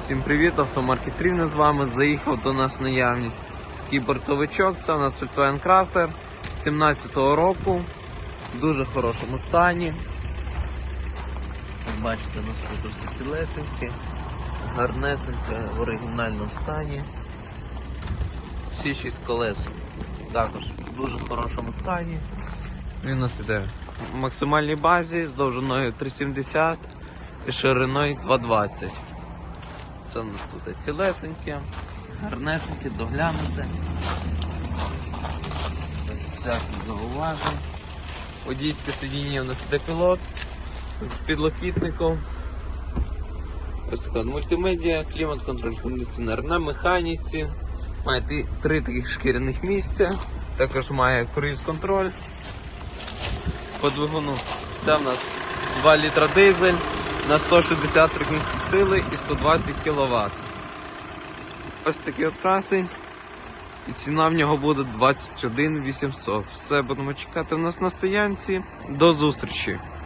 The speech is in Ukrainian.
Всім привіт, автомаркет Рівне з вами. Заїхав до нас наявність такий бортовичок. Це у нас Volkswagen Crafter 17-го року. В дуже хорошому стані. Бачите, у нас тут все цілесеньке, гарнесеньке, в оригінальному стані. Всі 6 колес також в дуже хорошому стані. Він у нас іде в максимальній базі з довжиною 370 і шириною 220. Це у нас тут цілесеньке, гарнесеньке, доглянуте. Без всяких зауважень. Водійське сидіння у нас іде пілот з підлокітником. Ось така мультимедіа, клімат-контроль, кондиціонер на механіці. Має три таких шкіряних місця. Також має круїз-контроль. По двигуну. Це в нас 2 літра дизель на 163 кінських сили і 120 кВт. Ось такі от краси. І ціна в нього буде 21 800. Все будемо чекати в нас на стоянці. До зустрічі!